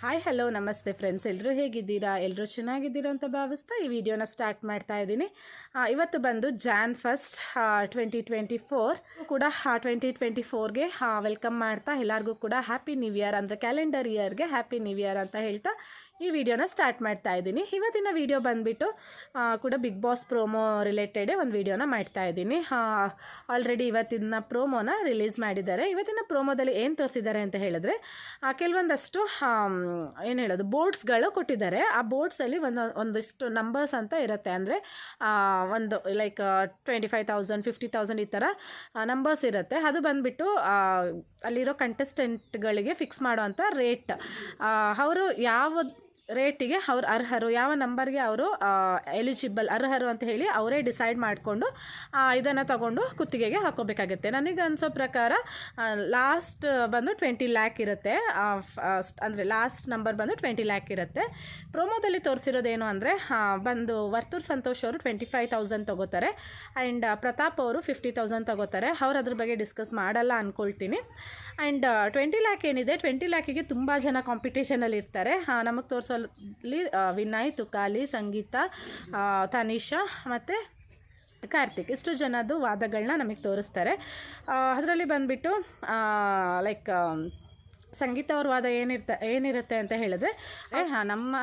Hi hello ನಮಸ್ತೆ friends ಎಲ್ಲರೂ ಹೇಗಿದ್ದೀರಾ? ಎಲ್ಲರೂ ಚೆನ್ನಾಗಿದ್ದೀರಾ ಅಂತ ಭಾವಿಸ್ತಾ ಈ ವಿಡಿಯೋನ ಸ್ಟಾರ್ಟ್ ಮಾಡ್ತಾ ಇದ್ದೀನಿ. ಇವತ್ತು ಬಂದು Jan first twenty twenty four ಕೂಡ ಟ್ವೆಂಟಿ ಟ್ವೆಂಟಿ ಫೋರ್ಗೆ ವೆಲ್ಕಮ್ ಮಾಡ್ತಾ ಎಲ್ಲರಿಗೂ ಕೂಡ ಹ್ಯಾಪಿ ನ್ಯೂ ಇಯರ್ ಅಂದರೆ ಕ್ಯಾಲೆಂಡರ್ ಇಯರ್ಗೆ ಹ್ಯಾಪಿ ನ್ಯೂ ಇಯರ್ ಅಂತ ಹೇಳ್ತಾ ಈ ವಿಡಿಯೋನ ಸ್ಟಾರ್ಟ್ ಮಾಡ್ತಾ ಇದ್ದೀನಿ. ಇವತ್ತಿನ ವಿಡಿಯೋ ಬಂದುಬಿಟ್ಟು ಕೂಡ ಬಿಗ್ ಬಾಸ್ ಪ್ರೋಮೋ ರಿಲೇಟೆಡೇ ಒಂದು ವಿಡಿಯೋನ ಮಾಡ್ತಾ ಇದ್ದೀನಿ. ಆಲ್ರೆಡಿ ಇವತ್ತಿನ ಪ್ರೋಮೋನ ರಿಲೀಸ್ ಮಾಡಿದ್ದಾರೆ. ಇವತ್ತಿನ ಪ್ರೋಮೋದಲ್ಲಿ ಏನು ತೋರಿಸಿದ್ದಾರೆ ಅಂತ ಹೇಳಿದ್ರೆ ಕೆಲವೊಂದಷ್ಟು ಏನು ಹೇಳೋದು ಬೋರ್ಡ್ಸ್ಗಳು ಕೊಟ್ಟಿದ್ದಾರೆ. ಆ ಬೋರ್ಡ್ಸಲ್ಲಿ ಒಂದು, ಒಂದಿಷ್ಟು ನಂಬರ್ಸ್ ಅಂತ ಇರುತ್ತೆ. ಅಂದರೆ ಒಂದು like twenty five thousand fifty thousand ಈ ಥರ ನಂಬರ್ಸ್ ಇರುತ್ತೆ. ಅದು ಬಂದುಬಿಟ್ಟು ಅಲ್ಲಿರೋ ಕಂಟೆಸ್ಟೆಂಟ್ಗಳಿಗೆ ಫಿಕ್ಸ್ ಮಾಡುವಂಥ ರೇಟ್ ಅವರು ಯಾವ ರೇಟಿಗೆ ಅವ್ರು ಅರ್ಹರು. ಯಾವ ನಂಬರ್ಗೆ ಅವರು ಎಲಿಜಿಬಲ್ ಅರ್ಹರು ಅಂತ ಹೇಳಿ ಅವರೇ ಡಿಸೈಡ್ ಮಾಡಿಕೊಂಡು ಇದನ್ನು ತಗೊಂಡು ಕುತ್ತಿಗೆಗೆ ಹಾಕೋಬೇಕಾಗುತ್ತೆ ನನಗೆ ಅನಿಸೋ ಪ್ರಕಾರ ಲಾಸ್ಟ್ ಬಂದು ಟ್ವೆಂಟಿ ಲ್ಯಾಕ್ ಇರುತ್ತೆ. ಅಂದರೆ ಲಾಸ್ಟ್ ನಂಬರ್ ಬಂದು ಟ್ವೆಂಟಿ ಲ್ಯಾಕ್ ಇರುತ್ತೆ. ಪ್ರೊಮೋದಲ್ಲಿ ತೋರಿಸಿರೋದೇನು ಅಂದರೆ ಬಂದು ವರ್ತೂರ್ ಸಂತೋಷ್ ಅವರು ಟ್ವೆಂಟಿ ಫೈವ್ ತೌಸಂಡ್ ತೊಗೋತಾರೆ. ಆ್ಯಂಡ್ ಪ್ರತಾಪ್ ಅವರು ಫಿಫ್ಟಿ ತೌಸಂಡ್ ತೊಗೋತಾರೆ. ಅವ್ರು ಅದ್ರ ಬಗ್ಗೆ ಡಿಸ್ಕಸ್ ಮಾಡಲ್ಲ ಅಂದ್ಕೊಳ್ತೀನಿ ಆ್ಯಂಡ್ ಟ್ವೆಂಟಿ ಲ್ಯಾಕ್ ಏನಿದೆ ಟ್ವೆಂಟಿ ಲ್ಯಾಕಿಗೆ ತುಂಬ ಜನ ಕಾಂಪಿಟೇಷನಲ್ಲಿ ಇರ್ತಾರೆ. ನಮಗೆ ತೋರಿಸೋಲ್ಲಿ ವಿನಯ್ ತುಕಾಲಿ, ಸಂಗೀತ ತನಿಷಾ ಮತ್ತು ಕಾರ್ತಿಕ್. ಇಷ್ಟು ಜನದ್ದು ವಾದಗಳನ್ನ ನಮಗೆ ತೋರಿಸ್ತಾರೆ. ಅದರಲ್ಲಿ ಬಂದುಬಿಟ್ಟು ಲೈಕ್ ಸಂಗೀತ ಅವ್ರ ವಾದ ಏನಿರ್ತ ಏನಿರುತ್ತೆ ಅಂತ ಹೇಳಿದ್ರೆ ಹಾ, ನಮ್ಮ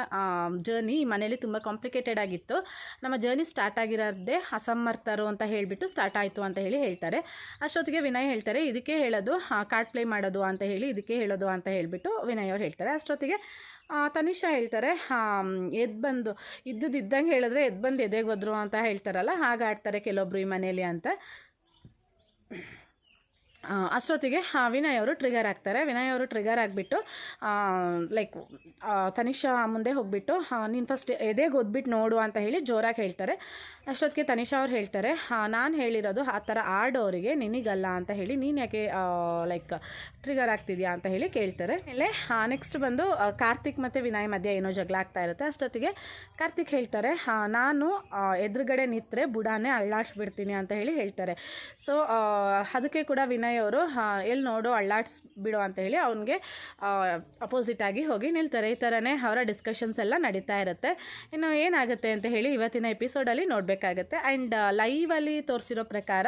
ಜರ್ನಿ ಮನೇಲಿ ತುಂಬ ಕಾಂಪ್ಲಿಕೇಟೆಡ್ ಆಗಿತ್ತು. ನಮ್ಮ ಜರ್ನಿ ಸ್ಟಾರ್ಟ್ ಆಗಿರೋದೇ ಅಸಮರ್ಥರು ಅಂತ ಹೇಳಿಬಿಟ್ಟು ಸ್ಟಾರ್ಟ್ ಆಯಿತು ಅಂತ ಹೇಳಿ ಹೇಳ್ತಾರೆ. ಅಷ್ಟೊತ್ತಿಗೆ ವಿನಯ್ ಹೇಳ್ತಾರೆ ಇದಕ್ಕೆ ಹೇಳೋದು ಕಾರ್ಡ್ ಪ್ಲೇ ಮಾಡೋದು ಅಂತ ಹೇಳಿ ಇದಕ್ಕೆ ಹೇಳೋದು ಅಂತ ಹೇಳಿಬಿಟ್ಟು ವಿನಯ್ ಅವ್ರು ಹೇಳ್ತಾರೆ. ಅಷ್ಟೊತ್ತಿಗೆ ತನಿಷಾ ಹೇಳ್ತಾರೆ ಎದ್ದು ಬಂದು ಇದ್ದಂಗೆ ಹೇಳಿದ್ರೆ ಎದ್ದು ಬಂದು ಎದೆಗೆ ಹೋದ್ರು ಅಂತ ಹೇಳ್ತಾರಲ್ಲ ಹಾಗೆ ಆಡ್ತಾರೆ ಕೆಲವೊಬ್ರು ಈ ಮನೇಲಿ ಅಂತ. ಅಷ್ಟೊತ್ತಿಗೆ ವಿನಯ್ ಅವರು ಟ್ರಿಗರ್ ಆಗ್ತಾರೆ. ವಿನಯ್ ಅವರು ಟ್ರಿಗರ್ ಆಗಿಬಿಟ್ಟು ಲೈಕ್ ತನಿಷಾ ಮುಂದೆ ಹೋಗ್ಬಿಟ್ಟು ನೀನು ಫಸ್ಟ್ ಎದೆಗೆ ಓದ್ಬಿಟ್ಟು ನೋಡು ಅಂತ ಹೇಳಿ ಜೋರಾಗಿ ಹೇಳ್ತಾರೆ. ಅಷ್ಟೊತ್ತಿಗೆ ತನಿಷಾ ಅವ್ರು ಹೇಳ್ತಾರೆ ನಾನು ಹೇಳಿರೋದು ಆ ಥರ ಆಡೋರಿಗೆ ನಿನಗಲ್ಲ ಅಂತ ಹೇಳಿ, ನೀನು ಯಾಕೆ ಲೈಕ್ ಟ್ರಿಗರ್ ಆಗ್ತಿದ್ಯಾ ಅಂತ ಹೇಳಿ ಕೇಳ್ತಾರೆ. ಆಮೇಲೆ ನೆಕ್ಸ್ಟ್ ಬಂದು ಕಾರ್ತಿಕ್ ಮತ್ತು ವಿನಯ್ ಮಧ್ಯೆ ಏನೋ ಜಗಳ ಆಗ್ತಾ ಇರುತ್ತೆ. ಅಷ್ಟೊತ್ತಿಗೆ ಕಾರ್ತಿಕ್ ಹೇಳ್ತಾರೆ ನಾನು ಎದುರುಗಡೆ ನಿಂತರೆ ಬುಡಾನೇ ಅಳ್ಳಾಡ್ಸ್ಬಿಡ್ತೀನಿ ಅಂತ ಹೇಳಿ ಹೇಳ್ತಾರೆ. ಸೊ ಅದಕ್ಕೆ ಕೂಡ ವಿನಯ್ ಅವರು ಎಲ್ಲಿ ನೋಡು, ಅಳ್ಳಾಡ್ಸ್ ಬಿಡು ಅಂತ ಹೇಳಿ ಅವನಿಗೆ ಅಪೋಸಿಟ್ ಆಗಿ ಹೋಗಿ ನಿಲ್ತಾರೆ. ಈ ಥರನೇ ಅವರ ಡಿಸ್ಕಷನ್ಸ್ ಎಲ್ಲ ನಡೀತಾ ಇರುತ್ತೆ. ಇನ್ನು ಏನಾಗುತ್ತೆ ಅಂತ ಹೇಳಿ ಇವತ್ತಿನ ಎಪಿಸೋಡಲ್ಲಿ ನೋಡಬೇಕಾಗತ್ತೆ. ಆ್ಯಂಡ್ ಲೈವಲ್ಲಿ ತೋರಿಸಿರೋ ಪ್ರಕಾರ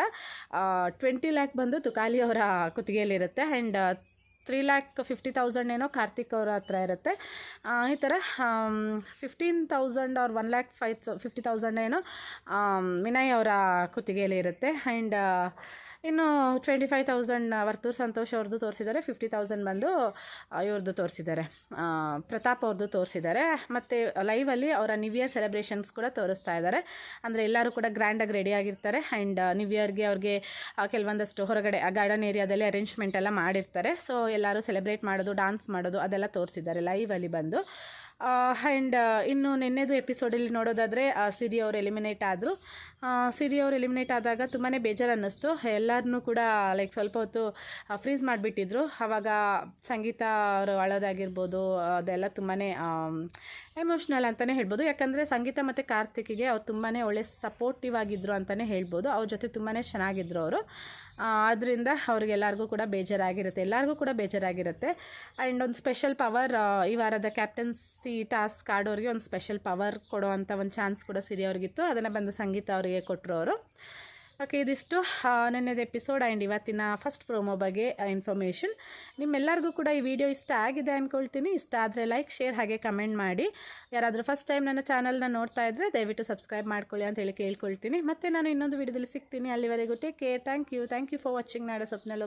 ಟ್ವೆಂಟಿ ಲ್ಯಾಕ್ ಬಂದು ತುಕಾಲಿ ಅವರ ಕುತ್ತಿಗೆಯಲ್ಲಿರುತ್ತೆ. And three lakh fifty thousand ಏನೋ ಕಾರ್ತಿಕ್ ಅವರ ಹತ್ರ ಇರುತ್ತೆ. ಈ ಥರ ಫಿಫ್ಟೀನ್ ತೌಸಂಡ್ ಅವ್ರ one lakh five fifty thousand ಏನೋ ವಿನಯ್ ಅವರ ಕುತ್ತಿಗೆಯಲ್ಲಿ ಇರುತ್ತೆ ಆ್ಯಂಡ್ ಇನ್ನು twenty five thousand Varthur Santhosh ಅವ್ರದ್ದು ತೋರಿಸಿದ್ದಾರೆ ಫಿಫ್ಟಿ ತೌಸಂಡ್ ಬಂದು ಇವ್ರದ್ದು ತೋರಿಸಿದ್ದಾರೆ ಪ್ರತಾಪ್ ಅವ್ರದ್ದು ತೋರಿಸಿದ್ದಾರೆ ಮತ್ತು ಲೈವಲ್ಲಿ ಅವರ ನ್ಯೂ ಇಯರ್ ಸೆಲೆಬ್ರೇಷನ್ಸ್ ಕೂಡ ತೋರಿಸ್ತಾ ಇದ್ದಾರೆ ಅಂದರೆ ಎಲ್ಲರೂ ಕೂಡ ಗ್ರ್ಯಾಂಡಾಗಿ ರೆಡಿ ಆಗಿರ್ತಾರೆ ಆ್ಯಂಡ್ ನ್ಯೂ ಇಯರ್ಗೆ ಅವ್ರಿಗೆ ಕೆಲವೊಂದಷ್ಟು ಹೊರಗಡೆ ಗಾರ್ಡನ್ ಏರಿಯಾದಲ್ಲಿ ಅರೇಂಜ್ಮೆಂಟ್ ಎಲ್ಲ ಮಾಡಿರ್ತಾರೆ. ಸೊ ಎಲ್ಲರೂ ಸೆಲೆಬ್ರೇಟ್ ಮಾಡೋದು ಡಾನ್ಸ್ ಮಾಡೋದು ಅದೆಲ್ಲ ತೋರಿಸಿದ್ದಾರೆ ಲೈವಲ್ಲಿ ಬಂದು. ಆ್ಯಂಡ್ ಇನ್ನು ನಿನ್ನೆದು ಎಪಿಸೋಡಲ್ಲಿ ನೋಡೋದಾದರೆ ಸಿರಿ ಅವರು ಎಲಿಮಿನೇಟ್ ಆದರು. ಸಿರಿ ಅವರು ಎಲಿಮಿನೇಟ್ ಆದಾಗ ತುಂಬಾ ಬೇಜಾರು ಅನ್ನಿಸ್ತು ಎಲ್ಲರನ್ನೂ ಕೂಡ ಲೈಕ್ ಸ್ವಲ್ಪ ಹೊತ್ತು ಫ್ರೀಸ್ ಮಾಡಿಬಿಟ್ಟಿದ್ರು. ಆವಾಗ ಸಂಗೀತ ಅವರು ಅಳೋದಾಗಿರ್ಬೋದು, ಅದೆಲ್ಲ ತುಂಬಾ ಎಮೋಷ್ನಲ್ ಅಂತಲೇ ಹೇಳ್ಬೋದು. ಯಾಕಂದರೆ ಸಂಗೀತ ಮತ್ತು ಕಾರ್ತಿಕ್ಗೆ ಅವ್ರು ತುಂಬಾ ಒಳ್ಳೆ ಸಪೋರ್ಟಿವ್ ಆಗಿದ್ದರು ಅಂತಲೇ ಹೇಳ್ಬೋದು. ಅವ್ರ ಜೊತೆ ತುಂಬಾ ಚೆನ್ನಾಗಿದ್ರು ಅವರು. ಆದ್ದರಿಂದ ಅವ್ರಿಗೆಲ್ಲರಿಗೂ ಕೂಡ ಬೇಜಾರಾಗಿರುತ್ತೆ. ಎಲ್ಲರಿಗೂ ಕೂಡ ಬೇಜಾರಾಗಿರುತ್ತೆ. ಆ್ಯಂಡ್ ಒಂದು ಸ್ಪೆಷಲ್ ಪವರ್ ಈ ವಾರದ ಕ್ಯಾಪ್ಟನ್ಸಿ ಟಾಸ್ಕ್ ಆಡೋರಿಗೆ ಒಂದು ಸ್ಪೆಷಲ್ ಪವರ್ ಕೊಡೋ ಒಂದು ಚಾನ್ಸ್ ಕೂಡ ಸಿರಿ ಅವ್ರಿಗಿತ್ತು ಅದನ್ನು ಬಂದು ಸಂಗೀತ ಅವರಿಗೆ ಕೊಟ್ಟರು ಅವರು. ಓಕೆ, ಇದಿಷ್ಟು. ನೆನ್ನೆದ ಎಪಿಸೋಡ್ ಆ್ಯಂಡ್ ಇವತ್ತಿನ ಫಸ್ಟ್ ಪ್ರೋಮೋ ಬಗ್ಗೆ ಇನ್ಫಾರ್ಮೇಷನ್ ನಿಮ್ಮೆಲ್ಲರಿಗೂ ಕೂಡ ಈ ವಿಡಿಯೋ ಇಷ್ಟ ಆಗಿದೆ ಅಂದ್ಕೊಳ್ತೀನಿ ಇಷ್ಟ ಆದರೆ ಲೈಕ್ ಶೇರ್ ಹಾಗೆ ಕಮೆಂಟ್ ಮಾಡಿ. ಯಾರಾದರೂ ಫಸ್ಟ್ ಟೈಮ್ ನನ್ನ ಚಾನಲ್ನ ನೋಡ್ತಾ ಇದ್ದರೆ ದಯವಿಟ್ಟು ಸಬ್ಸ್ಕ್ರೈಬ್ ಮಾಡ್ಕೊಳ್ಳಿ ಅಂತ ಹೇಳಿ ಕೇಳ್ಕೊಳ್ತೀನಿ. ಮತ್ತು ನಾನು ಇನ್ನೊಂದು ವಿಡಿಯೋದಲ್ಲಿ ಸಿಗ್ತೀನಿ. ಅಲ್ಲಿವರೆಗೂ take care thank you thank you for watching ನಾಡ ಸ್ವಪ್ನ